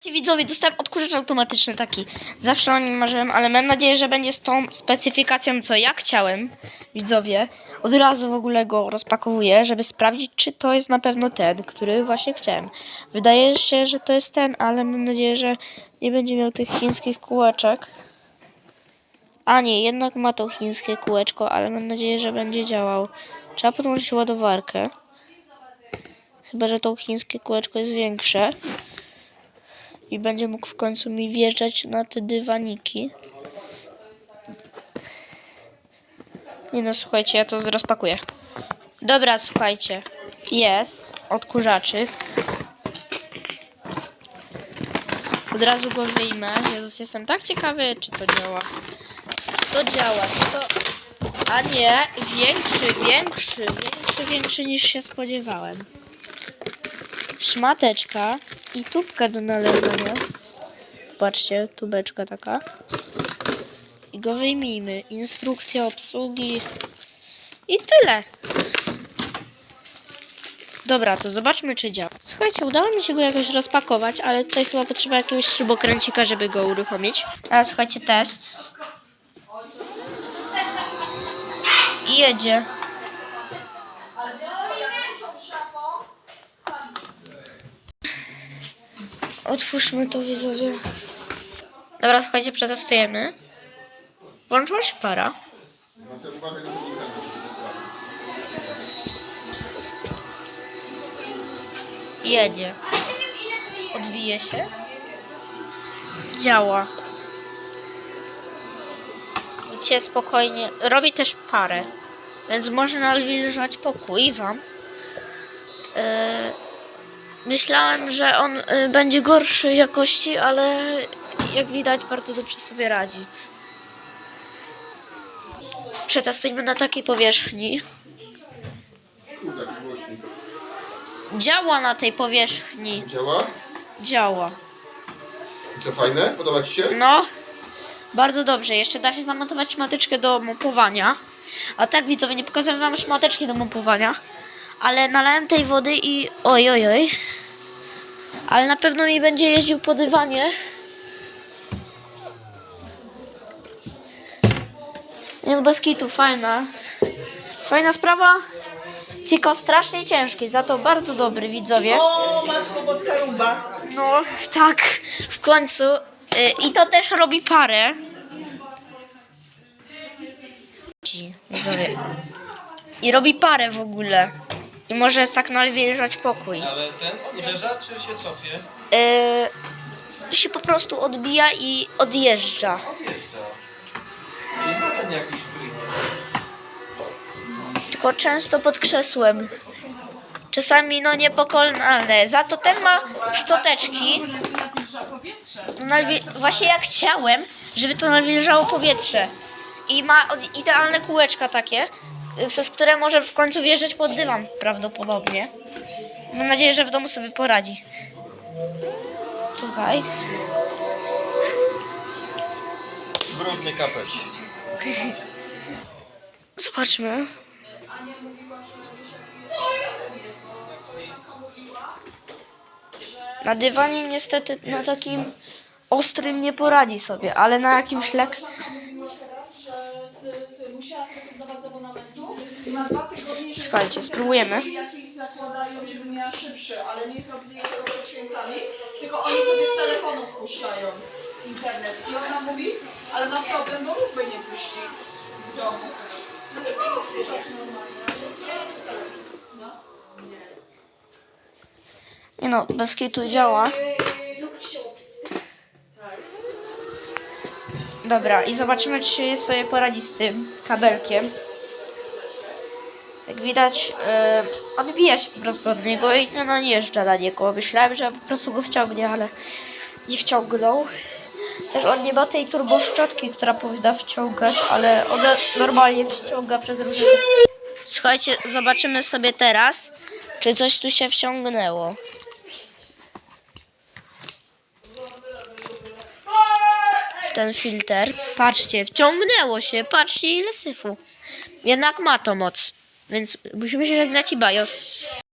Ci widzowie, dostałem odkurzacz automatyczny taki. Zawsze o nim marzyłem, ale mam nadzieję, że będzie z tą specyfikacją, co ja chciałem. Widzowie, od razu w ogóle go rozpakowuję, żeby sprawdzić, czy to jest na pewno ten, który właśnie chciałem. Wydaje się, że to jest ten, ale mam nadzieję, że nie będzie miał tych chińskich kółeczek. A nie, jednak ma to chińskie kółeczko, ale mam nadzieję, że będzie działał. Trzeba podłączyć ładowarkę. Chyba, że to chińskie kółeczko jest większe i będzie mógł w końcu mi wjeżdżać na te dywaniki. Nie no, słuchajcie, ja to rozpakuję. Dobra, słuchajcie. Jest odkurzaczyk. Od razu go wyjmę. Jezus, jestem tak ciekawy, czy to działa. To działa, to... A nie, większy, większy, większy, większy niż się spodziewałem szmateczka i tubka do nalewania. Patrzcie, tubeczka taka. I go wyjmijmy. Instrukcja obsługi. I tyle. Dobra, to zobaczmy, czy działa. Słuchajcie, udało mi się go jakoś rozpakować, ale tutaj chyba potrzeba jakiegoś śrubokręcika, żeby go uruchomić. A słuchajcie, test. I jedzie. Otwórzmy to widzowie. Dobra, słuchajcie, przetestujemy. Włączyła się para. Jedzie. Odbije się. Działa. Idźcie spokojnie. Robi też parę. Więc może nawilżać pokój wam. Yy, Myślałem, że on y, będzie gorszej jakości, ale jak widać bardzo dobrze sobie radzi. Przetestujmy na takiej powierzchni. Działa na tej powierzchni. Działa? Działa. I co fajne? Podoba Ci się? No, bardzo dobrze. Jeszcze da się zamontować szmateczkę do mopowania. A tak widzowie, nie pokazuję wam szmateczki do mopowania. Ale nalałem tej wody i oj, oj, oj. Ale na pewno mi będzie jeździł po dywanie. Nie no, bez kitu, fajna. Fajna sprawa. Tylko strasznie ciężki, za to bardzo dobry, widzowie. O, Matko Boska Rumba. No, tak, w końcu. Y, I to też robi parę. Ci, widzowie. I robi parę w ogóle. I może tak nawilżać pokój. Ale ten uderza czy się cofie? Y, się po prostu odbija i odjeżdża. Odjeżdża. I ma ten jakiś czujnik. Tylko często pod krzesłem. Czasami no niepokonalne. Za to ten ma szczoteczki. No, nawil- właśnie jak chciałem, żeby to nawilżało powietrze. I ma od- idealne kółeczka takie, przez które może w końcu wjeżdżać pod dywan prawdopodobnie. Mam nadzieję, że w domu sobie poradzi. Tutaj. Brudny kapeć. Zobaczmy. Na dywanie niestety na takim ostrym nie poradzi sobie, ale na jakimś lek... Zrezygnować z abonamentu. Na dwa tygodnie Słuchajcie, spróbujemy. jakieś zakładają, żeby miała szybszy, ale nie zrobili przed świętami, tylko oni sobie z telefonu puszczają internet. I ona mówi, ale mam problem, bo nie puści w domu. Nie no, bez kitu działa. Dobra, i zobaczymy, czy sobie poradzi z tym kabelkiem. Jak widać, e, odbija się po prostu od niego i nie najeżdża na niego. Myślałem, że po prostu go wciągnie, ale nie wciągnął. Też on nie ma tej turboszczotki, która powinna wciągać, ale ona normalnie wciąga przez różne... Słuchajcie, zobaczymy sobie teraz, czy coś tu się wciągnęło. Ten filtr. Patrzcie, wciągnęło się. Patrzcie ile syfu. Jednak ma to moc. Więc musimy się żegnać i BIOS.